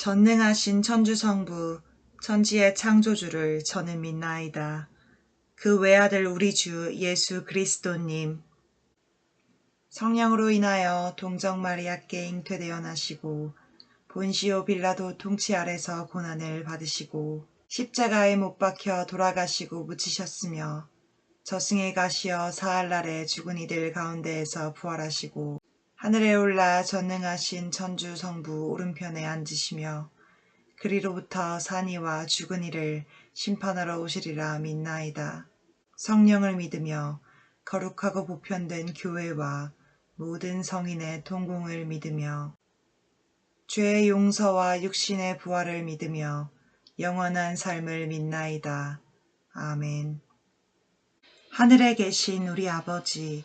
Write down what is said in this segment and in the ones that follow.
전능하신 천주성부, 천지의 창조주를 저는 믿나이다. 그 외아들 우리 주 예수 그리스도님, 성령으로 인하여 동정 마리아께 잉태되어 나시고 본시오 빌라도 통치 아래서 고난을 받으시고 십자가에 못 박혀 돌아가시고 묻히셨으며 저승에 가시어 사흘 날에 죽은 이들 가운데에서 부활하시고 하늘에 올라 전능하신 천주 성부 오른편에 앉으시며 그리로부터 산이와 죽은 이를 심판하러 오시리라 믿나이다. 성령을 믿으며 거룩하고 보편된 교회와 모든 성인의 동공을 믿으며 죄의 용서와 육신의 부활을 믿으며 영원한 삶을 믿나이다. 아멘. 하늘에 계신 우리 아버지,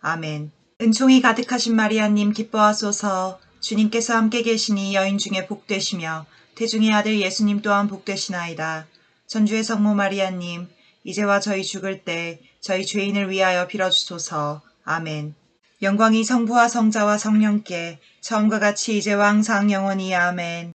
아멘. 은총이 가득하신 마리아님 기뻐하소서. 주님께서 함께 계시니 여인 중에 복되시며 태중의 아들 예수님 또한 복되시나이다. 전주의 성모 마리아님 이제와 저희 죽을 때 저희 죄인을 위하여 빌어주소서. 아멘. 영광이 성부와 성자와 성령께 처음과 같이 이제와 항상 영원히 아멘.